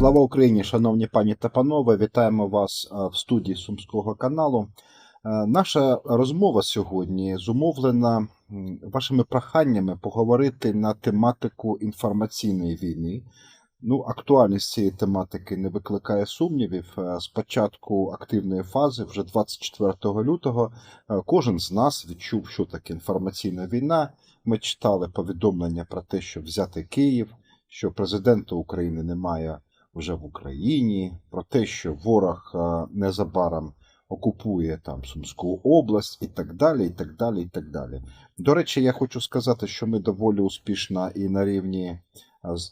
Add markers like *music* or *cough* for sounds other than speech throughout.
Слава Україні, шановні пані та панове, вітаємо вас е, в студії Сумського каналу. Е, Наша розмова сьогодні зумовлена вашими проханнями поговорити на тематику інформаційної війни. Ну, актуальність цієї тематики не викликає сумнівів. Е, З початку активної фази, вже 24 лютого, кожен з нас відчув, що таке інформаційна війна. Ми читали повідомлення про те, що взяти Київ, що президента України немає вже в Україні, про те, що ворог е, незабаром окупує там Сумську область і так далі. і так далі, і так далі. До речі, я хочу сказати, що ми доволі успішно і на рівні е,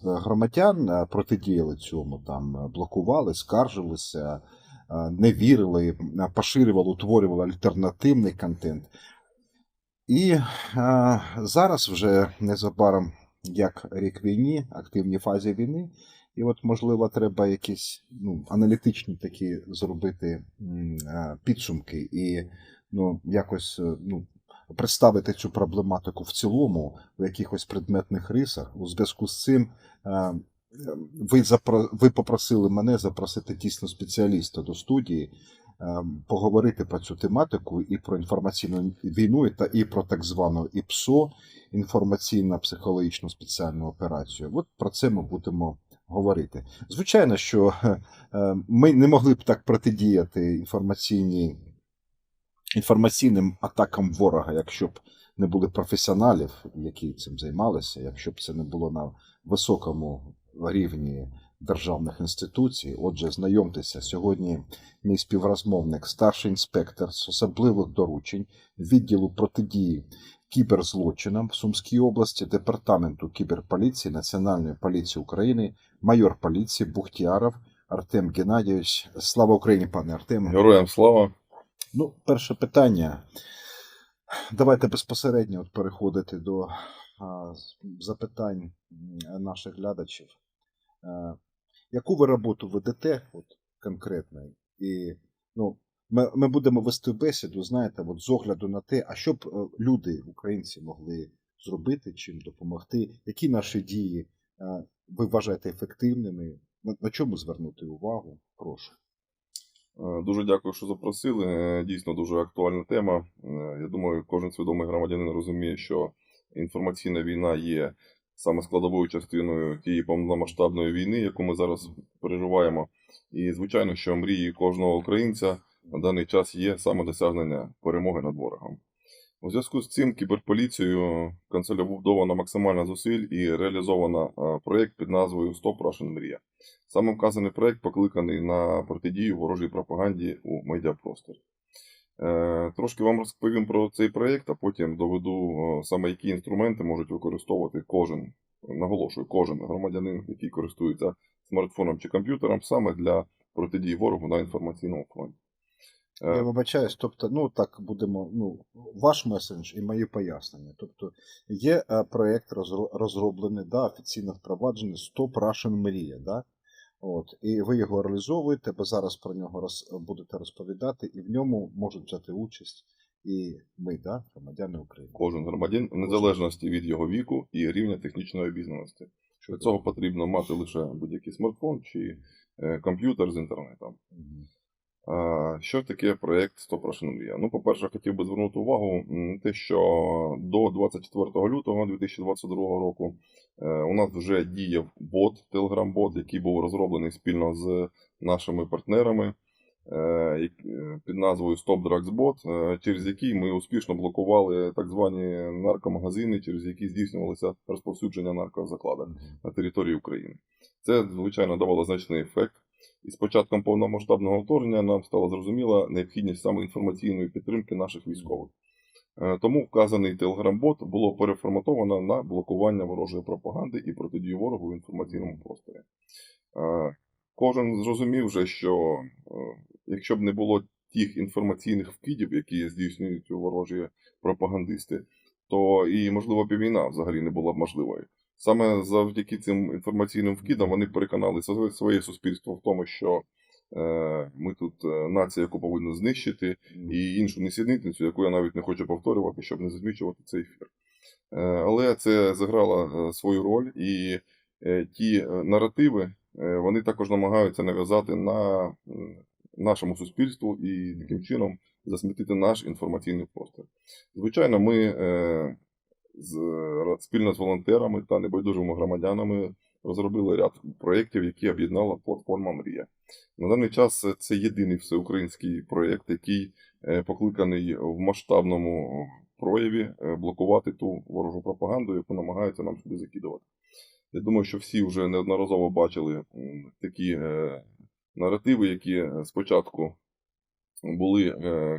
громадян е, протидіяли цьому, там блокували, скаржилися, не вірили, поширювали, утворювали альтернативний контент. І е, зараз вже незабаром як рік війні, активній фазі війни, і от, можливо, треба якісь ну, аналітичні такі зробити е, підсумки і ну, якось е, ну, представити цю проблематику в цілому в якихось предметних рисах. У зв'язку з цим е, ви, запро... ви попросили мене запросити дійсно спеціаліста до студії, поговорити про цю тематику і про інформаційну війну, та і про так звану ІПСО, інформаційно-психологічну спеціальну операцію. От про це ми будемо говорити. Звичайно, що *laughs* е, ми не могли б так протидіяти інформаційній, інформаційним атакам ворога, якщо б не були професіоналів, які цим займалися, якщо б це не було на високому рівні державних інституцій. Отже, знайомтеся сьогодні. Мій співрозмовник, старший інспектор з особливих доручень відділу протидії кіберзлочинам в Сумській області департаменту кіберполіції Національної поліції України, майор поліції Бухтіаров Артем Геннадійович. Слава Україні, пане Артеме. Героям слава. Ну, перше питання. Давайте безпосередньо от переходити до а, запитань наших глядачів. Е, яку ви роботу ведете от, конкретно? І ну, ми, ми будемо вести бесіду, знаєте, от, з огляду на те, а що б е, люди, українці, могли зробити, чим допомогти, які наші дії е, ви вважаєте ефективними, на, чому звернути увагу? Прошу. Е, Дуже дякую, що запросили. Дійсно дуже актуальна тема. Я думаю, кожен свідомий громадянин розуміє, що інформаційна війна є саме складовою частиною тієї повномасштабної війни, яку ми зараз переживаємо. І звичайно, що мрії кожного українця на даний час є саме досягнення перемоги над ворогом. У зв'язку з цим кіберполіцією консолідовано максимально зусиль і реалізовано е, проєкт під назвою Стоп Russian Мрія. Саме вказаний проєкт покликаний на протидію ворожій пропаганді у медіапросторі. Е, Трошки вам розповім про цей проєкт, а потім доведу е, саме які інструменти можуть використовувати кожен, наголошую, кожен громадянин, який користується смартфоном чи комп'ютером, саме для протидії ворогу на інформаційному фронті. Е, Я вибачаюсь, тобто, ну так будемо, ну, ваш месендж і мої пояснення. Тобто, є е, проєкт розроблений, да, офіційно впроваджений Stop Russian Мрія, да? От, і ви його реалізовуєте, бо зараз про нього роз, будете розповідати, і в ньому можуть взяти участь і ми, да, громадяни України. Кожен громадян, в незалежності від його віку і рівня технічної обізнаності. Для цього потрібно мати лише будь-який смартфон чи е, комп'ютер з інтернетом. Мгм. Що таке проєкт 100 Мрія? Ну, по-перше, хотів би звернути увагу м, те, що до 24 лютого 2022 року е, у нас вже діяв бот, Telegram-бот, який був розроблений спільно з нашими партнерами е, е, під назвою Stop Drugs Bot, через який ми успішно блокували так звані наркомагазини, через які здійснювалося розповсюдження наркозакладок на території України. Це, звичайно, давало значний ефект. І з початком повномасштабного вторгнення нам стала зрозуміла необхідність саме інформаційної підтримки наших військових. Е, Тому вказаний телеграм-бот було переформатовано на блокування ворожої пропаганди і протидію ворогу в інформаційному просторі. Е, Кожен зрозумів вже, що е, якщо б не було тих інформаційних вкидів, які здійснюють ворожі пропагандисти, то і, можливо, б війна взагалі не була б можливою. Саме завдяки цим інформаційним вкидам вони переконали своє- суспільство в тому, що е, ми тут е, нація, яку повинні знищити, і іншу несідницю, яку я навіть не хочу повторювати, щоб не засмічувати цей ефір. Е, Але це зіграло свою роль, і ті наративи, вони також намагаються нав'язати на нашому суспільству і таким чином засмітити наш інформаційний простір. Звичайно, ми з, спільно з волонтерами та небайдужими громадянами розробили ряд проєктів, які об'єднала платформа Мрія. На даний час це єдиний всеукраїнський проєкт, який е, покликаний в масштабному прояві е, блокувати ту ворожу пропаганду, яку намагаються нам сюди закидувати. Я думаю, що всі вже неодноразово бачили такі е, наративи, які спочатку були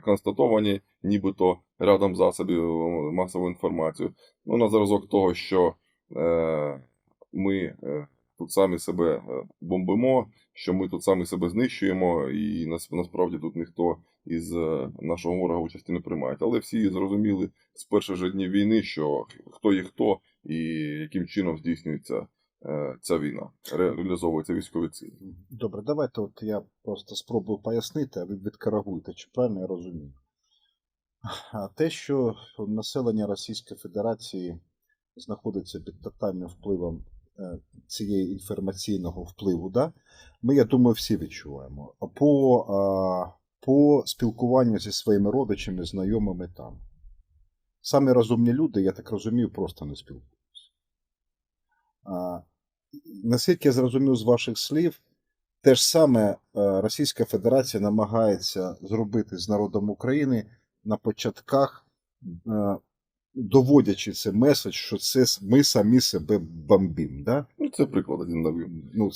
констатовані, нібито рядом засобів е, масової інформації. Ну, на зразок того, що е, ми е, тут самі себе е, бомбимо, що ми тут самі себе знищуємо, і нас, насправді тут ніхто із нашого ворога участі не приймає. Але всі зрозуміли з перших же днів війни, що хто є хто і яким чином здійснюється ця війна, реалізовуються військові цілі. Добре, давайте от я просто спробую пояснити, а ви відкоригуєте, чи правильно я розумію. Те, що населення Російської Федерації знаходиться під тотальним впливом е, цієї інформаційного впливу, да? ми, я думаю, всі відчуваємо. По, по спілкуванню зі своїми родичами, знайомими там. Самі розумні люди, я так розумію, просто не спілкуються. Наскільки я зрозумів з ваших слів, те ж саме е, Російська Федерація намагається зробити з народом України на початках, е, доводячи це меседж, що це ми самі себе бомбимо. Да? Ну, це приклад один навів. Ну,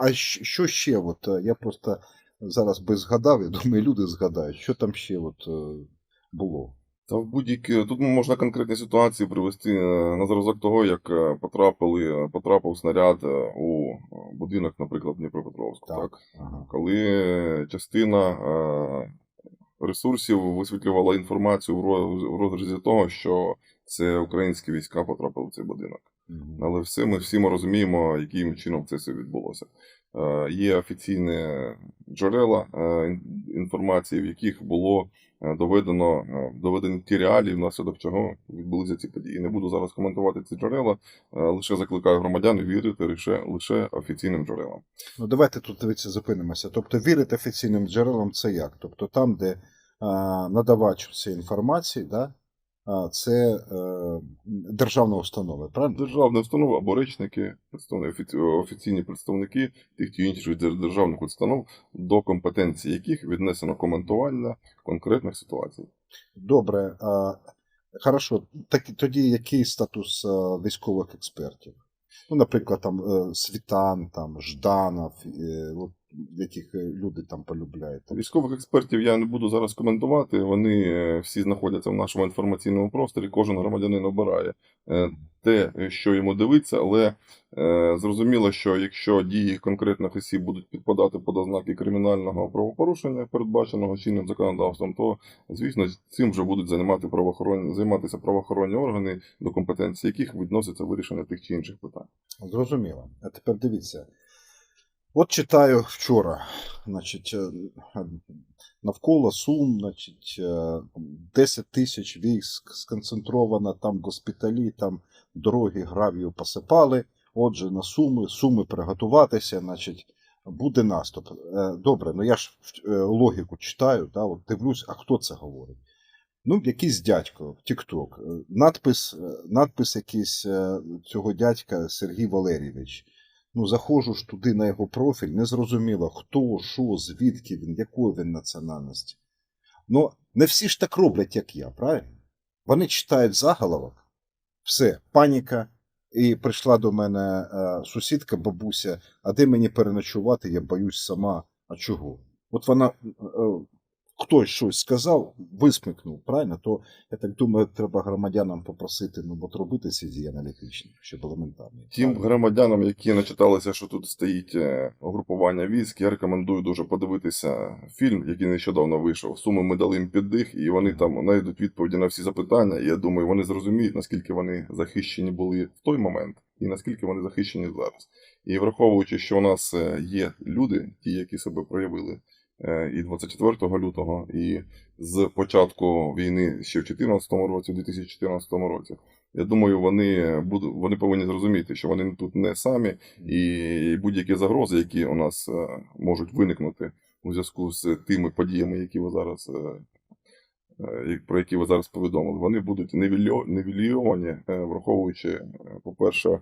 а що ще? От, е, я просто зараз би згадав, я думаю, люди згадають, що там ще от, е, було. Та в будь-які тут можна конкретні ситуації привести на зразок того, як потрапили, потрапив снаряд у будинок, наприклад, Дніпропетровську. Так. Так. Ага. Коли частина ресурсів висвітлювала інформацію в роз- в розрізі того, що це українські війська потрапили в цей будинок. Але все ми всі ми розуміємо, яким чином це все відбулося. Е, Є офіційні джерела е, інформації, в яких було е, доведено доведені ті реалії, внаслідок чого відбулися ці події. Не буду зараз коментувати ці джерела, лише закликаю громадян вірити лише, лише офіційним джерелам. Ну, давайте тут дивіться, зупинимося. Тобто вірити офіційним джерелам це як? Тобто там, де а, надавач цієї інформації, да, це е, державна установа, правильно? Державні установи або речники, представники, офіційні представники тих чи інших державних установ, до компетенції яких віднесено коментування конкретних ситуацій. Добре. А, хорошо. Так, тоді який статус а, військових експертів? Ну, наприклад, там е, Світан, там, Жданов, е, от, яких е, люди там полюбляють. Військових експертів я не буду зараз коментувати. Вони е, всі знаходяться в нашому інформаційному просторі. Кожен громадянин обирає е, те, що йому дивиться, але зрозуміло, що якщо дії конкретних осіб будуть підпадати під ознаки кримінального правопорушення, передбаченого чинним законодавством, то звісно цим вже будуть займати правоохоронні займатися правоохоронні органи, до компетенції яких відноситься вирішення тих чи інших питань. Зрозуміло. А тепер дивіться. От читаю вчора, значить, е, навколо Сум, значить, е, 10 тисяч військ сконцентровано, там госпіталі, там дороги гравію посипали. Отже, на Суми, Суми приготуватися, значить, буде наступ. Е, Добре, ну я ж е, логіку читаю, да, от дивлюсь, а хто це говорить? Ну, якийсь дядько. Е, Надпис, е, надпис якийсь е, цього дядька Сергій Валерійович. Ну, заходжу ж туди на його профіль, не зрозуміло, хто, що, звідки він, якої він національності. Ну, не всі ж так роблять, як я, правильно? Вони читають заголовок, все, паніка. І прийшла до мене е, сусідка, бабуся, а де мені переночувати, я боюсь сама. А чого? От вона, е, е, хтось щось сказав, висмикнув, правильно? То я так думаю, треба громадянам попросити ну, от робити ці дії аналітичні, щоб елементарні. Тим громадянам, які начиталися, що тут стоїть е, угрупування військ, я рекомендую дуже подивитися фільм, який нещодавно вийшов. Суми ми дали їм піддих, і вони там знайдуть відповіді на всі запитання. І я думаю, вони зрозуміють, наскільки вони захищені були в той момент, і наскільки вони захищені зараз. І враховуючи, що у нас е, є люди, ті, які себе проявили і 24 лютого, і з початку війни ще в 2014 році, в 2014 році. Я думаю, вони будуть, вони повинні зрозуміти, що вони тут не самі, і будь-які загрози, які у нас е, можуть виникнути у зв'язку з тими подіями, які ви зараз. е, е, Про які ви зараз повідомили, вони будуть невільо- е, враховуючи, е, по-перше, е,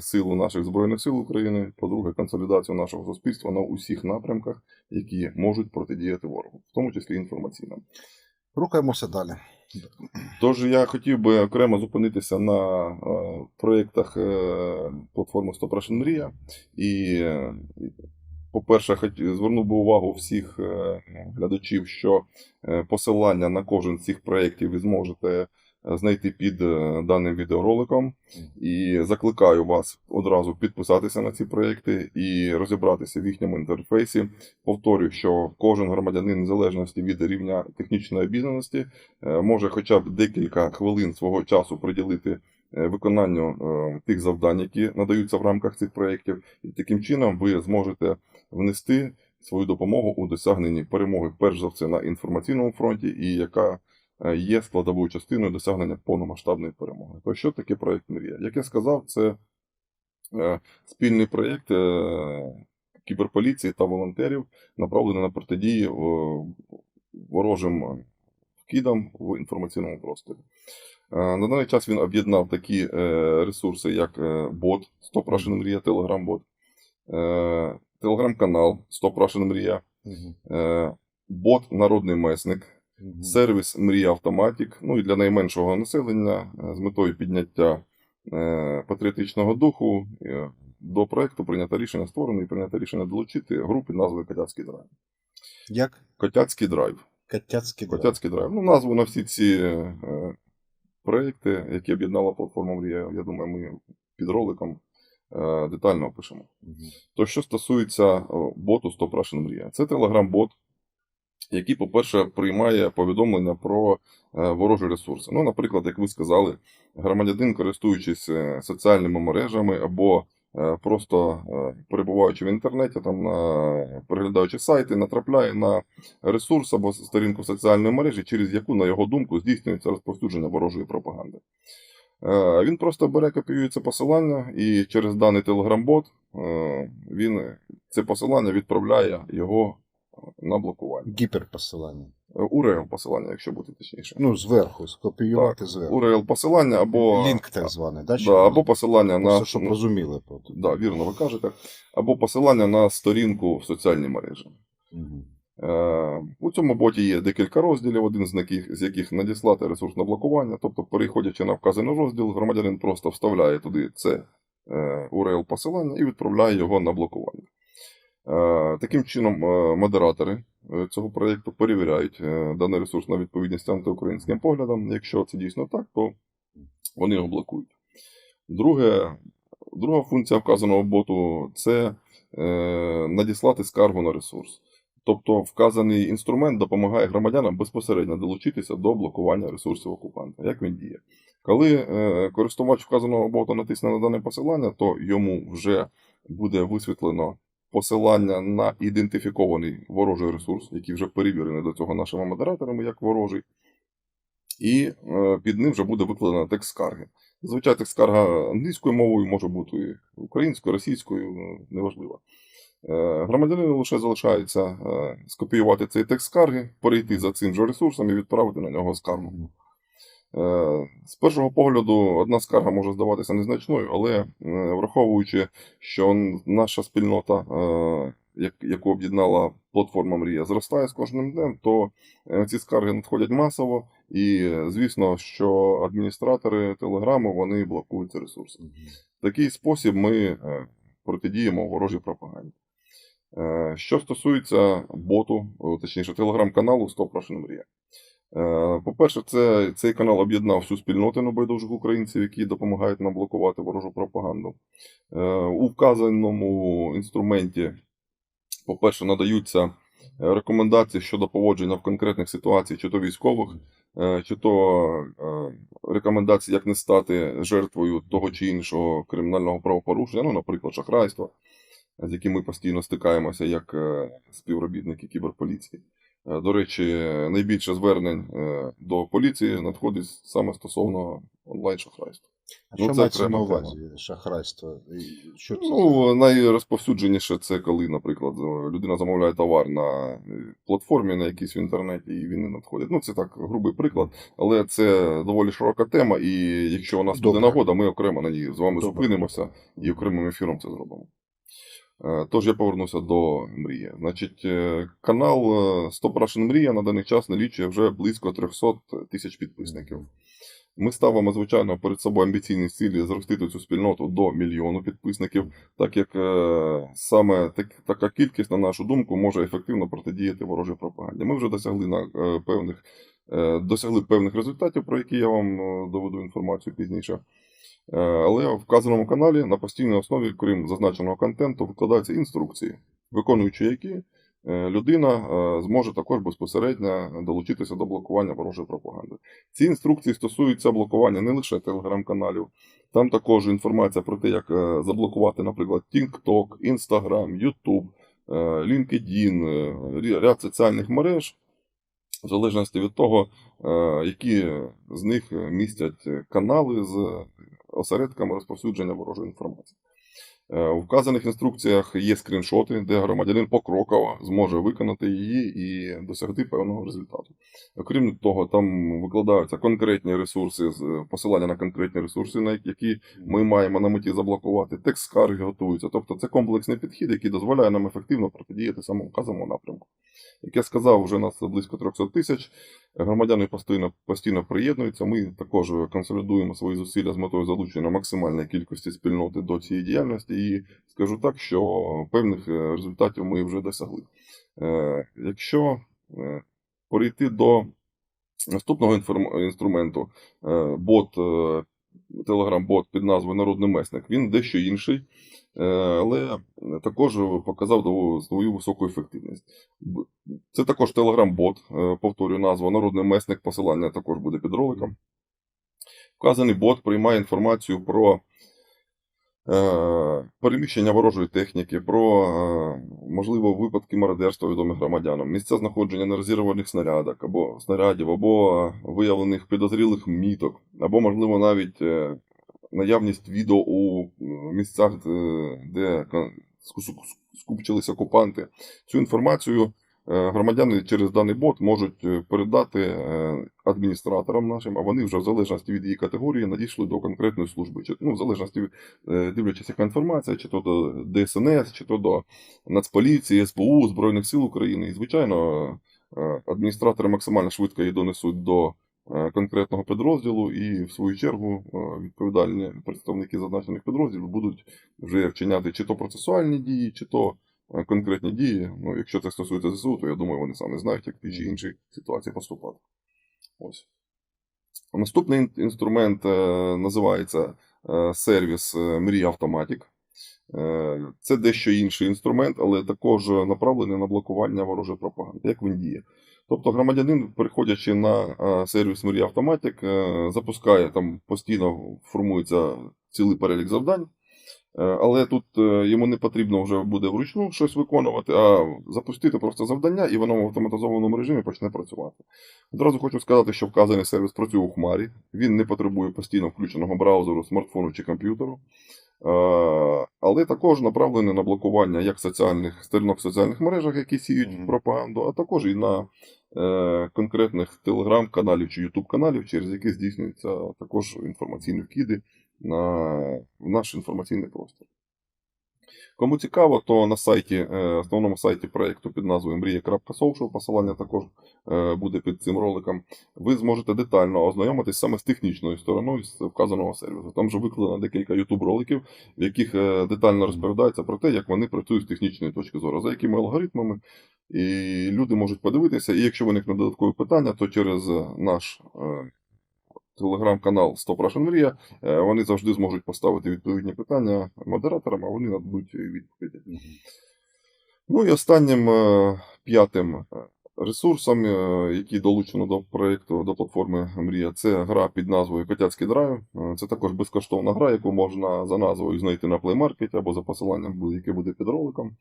силу наших Збройних сил України, по-друге, консолідацію нашого суспільства на усіх напрямках, які можуть протидіяти ворогу, в тому числі інформаційним. Рухаємося далі. Тож я хотів би окремо зупинитися на е, проєктах е, платформи Russian Мрія. І, е, по-перше, звернув би увагу всіх е, глядачів, що е, посилання на кожен з цих проєктів ви зможете е, знайти під е, даним відеороликом. І закликаю вас одразу підписатися на ці проєкти і розібратися в їхньому інтерфейсі. Повторюю, що кожен громадянин, незалежності від рівня технічної обізнаності, е, може хоча б декілька хвилин свого часу приділити е, виконанню тих завдань, які надаються в рамках цих проєктів, і таким чином ви зможете внести свою допомогу у досягненні перемоги, перш за все, на інформаційному фронті, і яка є складовою частиною досягнення повномасштабної перемоги. То що таке проєкт Мрія? Як я сказав, це е, спільний проєкт е, кіберполіції та волонтерів, направлений на протидії е, ворожим е, вкидам в інформаційному просторі. Е, На даний час він об'єднав такі е, ресурси, як е, бот Stop Russian Мрія, е, телеграм-канал Stop Russian Мрія, е, бот Народний месник, сервіс Мрія Автоматік, ну і для найменшого населення е, з метою підняття е, патріотичного духу е, до проекту прийнято рішення створено і прийнято рішення долучити групи назвою Котяцький драйв. Як Котяцький драйв. котяцький драйв. Котяцький драйв. Ну, назву на всі ці е, проекти, які об'єднала платформа Мрія, я думаю, ми під роликом е, детально опишемо. Мгм. То, що стосується боту Stop Russian Мрія, це телеграм-бот, який, по-перше, приймає повідомлення про е, ворожі ресурси. Ну, наприклад, як ви сказали, громадянин, користуючись е, соціальними мережами або е, просто перебуваючи в інтернеті, там, переглядаючи сайти, натрапляє на ресурс або сторінку соціальної мережі, через яку, на його думку, здійснюється розповсюдження ворожої пропаганди. Він просто бере, копіює це посилання, і через даний телеграм-бот він це посилання відправляє його на блокування. Гіперпосилання. Е, URL посилання, якщо бути точніше. Ну, зверху, скопіювати зверху. URL посилання або, Лінк так званий, да? да, або посилання на Просто, щоб розуміли. просто. да, вірно ви кажете, або посилання на сторінку в соціальній мережі. Мгм. Е, У цьому боті є декілька розділів, один з яких, з яких надіслати ресурс на блокування. Тобто, переходячи на вказаний розділ, громадянин просто вставляє туди це е, URL посилання і відправляє його на блокування. Е, Таким чином, е, модератори е, цього проєкту перевіряють даний ресурс на відповідність антиукраїнським поглядам. Якщо це дійсно так, то вони його блокують. Друге, друга функція вказаного боту це надіслати скаргу на ресурс. Тобто вказаний інструмент допомагає громадянам безпосередньо долучитися до блокування ресурсів окупанта. Як він діє? Коли користувач вказаного бота натисне на дане посилання, то йому вже буде висвітлено посилання на ідентифікований ворожий ресурс, який вже перевірений до цього нашими модераторами як ворожий. І е, під ним вже буде викладена текст скарги. Зазвичай текст скарга англійською мовою може бути українською, російською, ну, неважливо. Е, Громадянину лише залишається е, скопіювати цей текст скарги, перейти за цим же ресурсом і відправити на нього скаргу. Е, З першого погляду одна скарга може здаватися незначною, але е, враховуючи, що наша спільнота, е, яку об'єднала платформа Мрія, зростає з кожним днем, то ці скарги надходять масово, і звісно, що адміністратори телеграму вони блокують ці ресурси. В такий спосіб ми протидіємо ворожій пропаганді. Що стосується боту, точніше, телеграм-каналу Стоп Russian Мрія. Е, По-перше, це, цей канал об'єднав всю спільноту небайдужих українців, які допомагають нам блокувати ворожу пропаганду. Е, У вказаному інструменті, по-перше, надаються е, рекомендації щодо поводження в конкретних ситуаціях, чи то військових, чи то рекомендації, як не стати жертвою того чи іншого кримінального правопорушення, ну, наприклад, шахрайства. з яким ми постійно стикаємося як співробітники кіберполіції. Е, До речі, найбільше звернень е, до поліції надходить саме стосовно онлайн-шахрайства. А Ну, що це мається на увазі шахрайство? І Що це? Ну, найрозповсюдженіше це коли, наприклад, людина замовляє товар на е, платформі, на якійсь в інтернеті, і він не надходить. Ну, це так грубий приклад, але це доволі широка тема, і якщо у нас буде нагода, ми окремо на ній з вами Добре. зупинимося і окремим ефіром це зробимо. Е, Тож я повернуся до мрії. Значить, е, канал е, Stop Russian Мрія на даний час налічує вже близько 300 тисяч підписників. Ми ставимо, звичайно, перед собою амбіційні цілі зростити цю спільноту до мільйону підписників, так як саме так, така кількість, на нашу думку, може ефективно протидіяти ворожій пропаганді. Ми вже досягли на певних досягли певних результатів, про які я вам доведу інформацію пізніше. Е, Але в вказаному каналі на постійній основі, крім зазначеного контенту, викладаються інструкції, виконуючи які е, людина е, зможе також безпосередньо долучитися до блокування ворожої пропаганди. Ці інструкції стосуються блокування не лише телеграм-каналів, там також інформація про те, як заблокувати, наприклад, TikTok, Instagram, YouTube, LinkedIn, ряд соціальних мереж, в залежності від того, е, які з них містять канали з осередками розповсюдження ворожої інформації. Е, У вказаних інструкціях є скріншоти, де громадянин покроково зможе виконати її і досягти певного результату. Окрім того, там викладаються конкретні ресурси, з- посилання на конкретні ресурси, на які ми маємо на меті заблокувати. Текст скарги готується. Тобто це комплексний підхід, який дозволяє нам ефективно протидіяти самому вказаному напрямку. Як я сказав, вже нас близько 300 тисяч. Громадяни постійно, постійно приєднуються. Ми також консолідуємо свої зусилля з метою залучення максимальної кількості спільноти до цієї діяльності. І скажу так, що певних е, результатів ми вже досягли. Е, Якщо е, перейти до наступного інструменту, бот, телеграм-бот під назвою Народний месник, він дещо інший, е, але також показав свою високу ефективність. Це також телеграм-бот, е, повторюю назву, Народний месник, посилання також буде під роликом. Вказаний бот приймає інформацію про переміщення ворожої техніки, про е, можливо випадки мародерства відомі громадянам, місця знаходження нерозірваних снарядок або снарядів, або е, виявлених підозрілих міток, або, можливо, навіть е, наявність відео у е, місцях, е, де кон- ску- ску- скупчились окупанти. Цю інформацію е, громадяни через даний бот можуть е, передати е, адміністраторам нашим, а вони вже в залежності від її категорії надійшли до конкретної служби. Чи, ну, в залежності е, дивлячись, яка інформація, чи то до ДСНС, чи то до Нацполіції, СБУ, Збройних сил України. І, звичайно, е, адміністратори максимально швидко її донесуть до е, конкретного підрозділу, і в свою чергу е, відповідальні представники зазначених підрозділів будуть вже вчиняти чи то процесуальні дії, чи то е, конкретні дії. Ну, якщо це стосується ЗСУ, то я думаю, вони самі знають, як в тій чи іншій ситуації поступати. Ось. Наступний інструмент е, називається е, сервіс е, Автоматік. Е, Це дещо інший інструмент, але також направлений на блокування ворожої пропаганди, як він діє. Тобто громадянин, приходячи на е, сервіс Мрія Автоматік, е, запускає там постійно формується цілий перелік завдань. Е, Але тут е, йому не потрібно вже буде вручну щось виконувати, а запустити просто завдання, і воно в автоматизованому режимі почне працювати. Одразу хочу сказати, що вказаний сервіс працює у хмарі, він не потребує постійно включеного браузеру, смартфону чи комп'ютеру. Е, Але також направлений на блокування як соціальних сторінок в соціальних мережах, які сіють Мгм. пропаганду, а також і на е, конкретних телеграм-каналів чи ютуб-каналів, через які здійснюються також інформаційні вкиди на в наш інформаційний простір. Кому цікаво, то на сайті, е, основному сайті проєкту під назвою Мрія.social, посилання також е, буде під цим роликом, ви зможете детально ознайомитись саме з технічною стороною з вказаного сервісу. Там вже викладено декілька YouTube роликів, в яких е, детально розповідається про те, як вони працюють з технічної точки зору, за якими алгоритмами. І люди можуть подивитися. І якщо виникне додаткові питання, то через наш телеграм-канал Стоп Russian Мрія е, вони завжди зможуть поставити відповідні питання модераторам, а вони нададуть відповіді. Ну і останнім е, п'ятим е, Ресурсами, е, які долучено до проєкту до платформи Мрія, це гра під назвою Котяцький драйв. Е, Це також безкоштовна гра, яку можна за назвою знайти на Play Market або за посиланням, яке буде під роликом.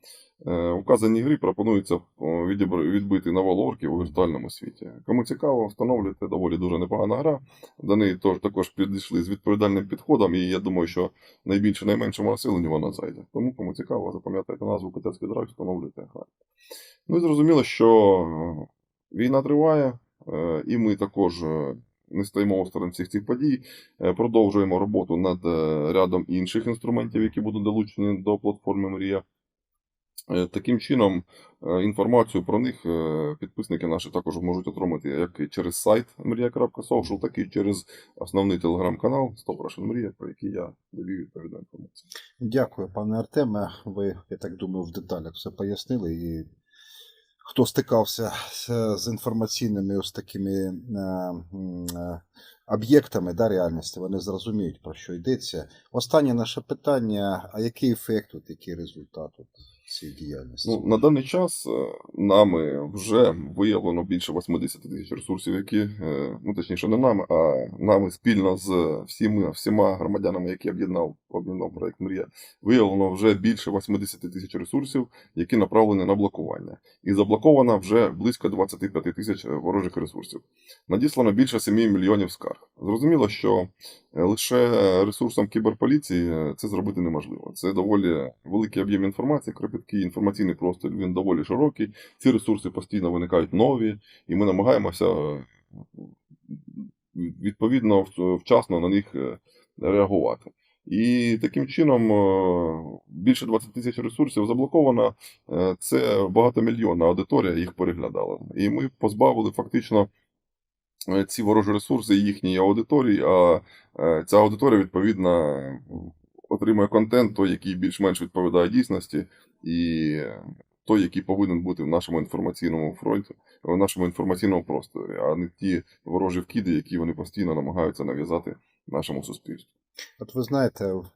Е, У грі пропонується відбити навалу орків у віртуальному світі. Кому цікаво, встановлюйте доволі дуже непогана гра. До неї також підійшли з відповідальним підходом, і я думаю, що найбільше найменшому населенню вона зайде. Тому кому цікаво, запам'ятайте назву Котяцький драйв, встановлюйте грайте. Ну і зрозуміло, що війна триває, е, і ми також е, не стоїмо осторонь всіх цих подій. Е, Продовжуємо роботу над рядом інших інструментів, які будуть долучені до платформи Мрія. Таким чином, інформацію про них підписники наші також можуть отримати як через сайт мрія.social, так і через основний телеграм-канал Russian Мрія, про який я даю відповідну інформацію. Дякую, пане Артеме. Ви, я так думаю, в деталях все пояснили. І хто стикався з, інформаційними ось такими е, е, об'єктами да, реальності, вони зрозуміють, про що йдеться. Останнє наше питання: а який ефект, от, який результат от, цієї діяльності? Ну, на даний час е, нами вже виявлено більше 80 тисяч ресурсів, які, е, ну точніше, не нами, а нами спільно з всіма, всіма громадянами, які об'єднав об'єднав проект Мрія, виявлено вже більше 80 тисяч ресурсів, які направлені на блокування. І заблоковано вже близько 25 тисяч ворожих ресурсів. Надіслано більше 7 мільйонів скарг. Зрозуміло, що е, лише ресурсом кіберполіції е, це зробити неможливо. Це доволі великий об'єм інформації, кропіткий інформаційний простір він доволі широкий. Ці ресурси постійно виникають нові, і ми намагаємося е, відповідно вчасно на них е, реагувати. І таким чином е, більше 20 тисяч ресурсів заблоковано. Це багатомільйонна аудиторія їх переглядала. І ми позбавили фактично ці ворожі ресурси їхньої аудиторії, а ця аудиторія, відповідно, отримує контент, той, який більш-менш відповідає дійсності, і той, який повинен бути в нашому інформаційному фронті, в нашому інформаційному просторі, а не ті ворожі вкиди, які вони постійно намагаються нав'язати нашому суспільству. От ви знаєте, в-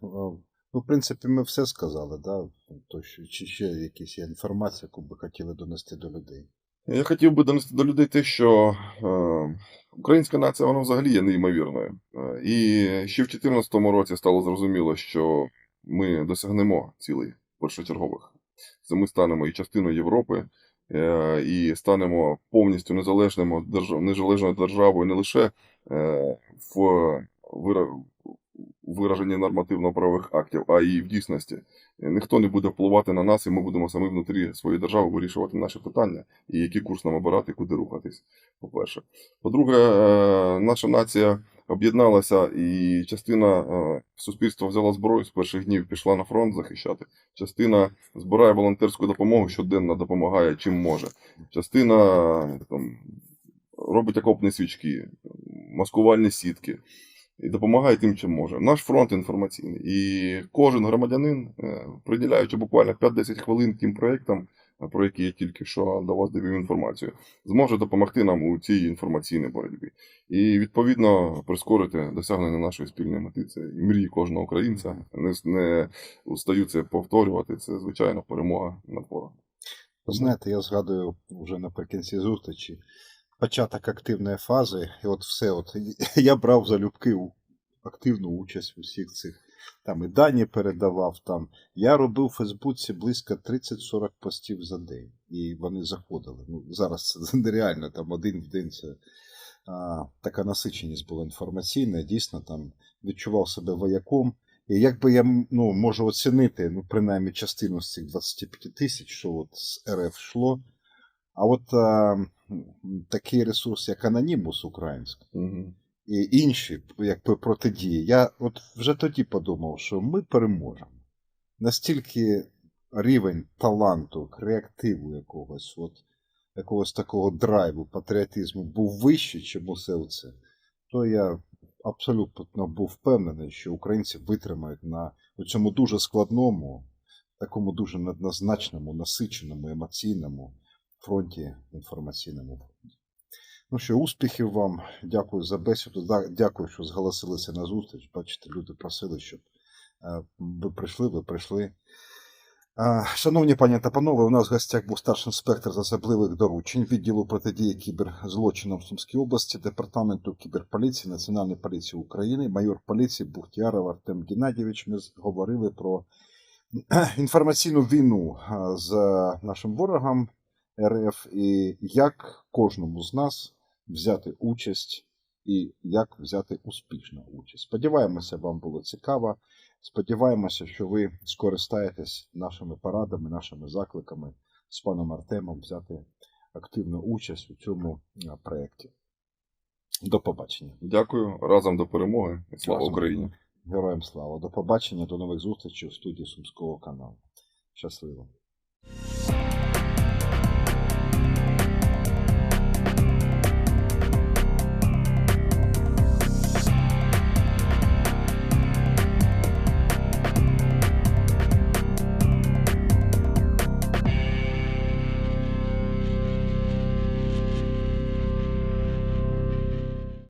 ну, в принципі, ми все сказали, да? То, що, чи ще якісь є інформація, яку би хотіли донести до людей. Я хотів би донести до людей те, що е, українська нація вона взагалі є неймовірною. Е, і ще в 2014 році стало зрозуміло, що ми досягнемо цілей першочергових. Це ми станемо і частиною Європи, е, і станемо повністю незалежною державою не лише в вира- вираженні нормативно-правових актів, а і в дійсності. Ніхто не буде впливати на нас, і ми будемо самі внутрі своєї держави вирішувати наші питання і який курс нам обирати, куди рухатись. По-перше. По-друге, е, наша нація об'єдналася, і частина е, суспільства взяла зброю з перших днів, пішла на фронт захищати. Частина збирає волонтерську допомогу, щоденно допомагає чим може. Частина е, там, робить окопні свічки, маскувальні сітки. І допомагає тим, чим може. Наш фронт інформаційний. І кожен громадянин, е, приділяючи буквально 5-10 хвилин тим проєктам, е, про які я тільки що до вас довів інформацію, зможе допомогти нам у цій інформаційній боротьбі. І відповідно прискорити досягнення нашої спільної мети. Це і мрії кожного українця. Не, не устаю це повторювати. Це звичайно перемога над ворогом. Знаєте, я згадую вже наприкінці зустрічі початок активної фази, і от все, от *laughs* я брав залюбки активну участь у всіх цих. Там і дані передавав там. Я робив у Фейсбуці близько 30-40 постів за день. І вони заходили. Ну, зараз це *laughs* нереально, там один в день це а, така насиченість була інформаційна. Дійсно, там відчував себе вояком. І як би я ну, можу оцінити, ну, принаймні, частину з цих 25 тисяч, що от з РФ йшло. А от а, такий ресурс, як Анонімус український, Угу. і інші, якби протидії, я от вже тоді подумав, що ми переможемо. Настільки рівень таланту, креативу якогось, от, якогось такого драйву, патріотизму був вищий, чим усе це, то я абсолютно був впевнений, що українці витримають на цьому дуже складному, такому дуже неоднозначному, насиченому, емоційному фронті, інформаційному фронті. Ну що, успіхів вам, дякую за бесіду. Дякую, що зголосилися на зустріч. Бачите, люди просили, щоб е, ви прийшли, ви прийшли. Шановні пані та панове, у нас в гостях був старший інспектор з особливих доручень відділу протидії кіберзлочинам в Сумській області, департаменту кіберполіції Національної поліції України, майор поліції Бухтіяров Артем Геннадійович. Ми говорили про інформаційну війну з нашим ворогом РФ і як кожному з нас взяти участь і як взяти успішну участь. Сподіваємося, вам було цікаво. Сподіваємося, що ви скористаєтесь нашими порадами, нашими закликами з паном Артемом взяти активну участь у цьому проєкті. До побачення. Дякую. Разом до перемоги. Слава Разом. Україні! Героям слава. До побачення, до нових зустрічей у студії Сумського каналу. Щасливо.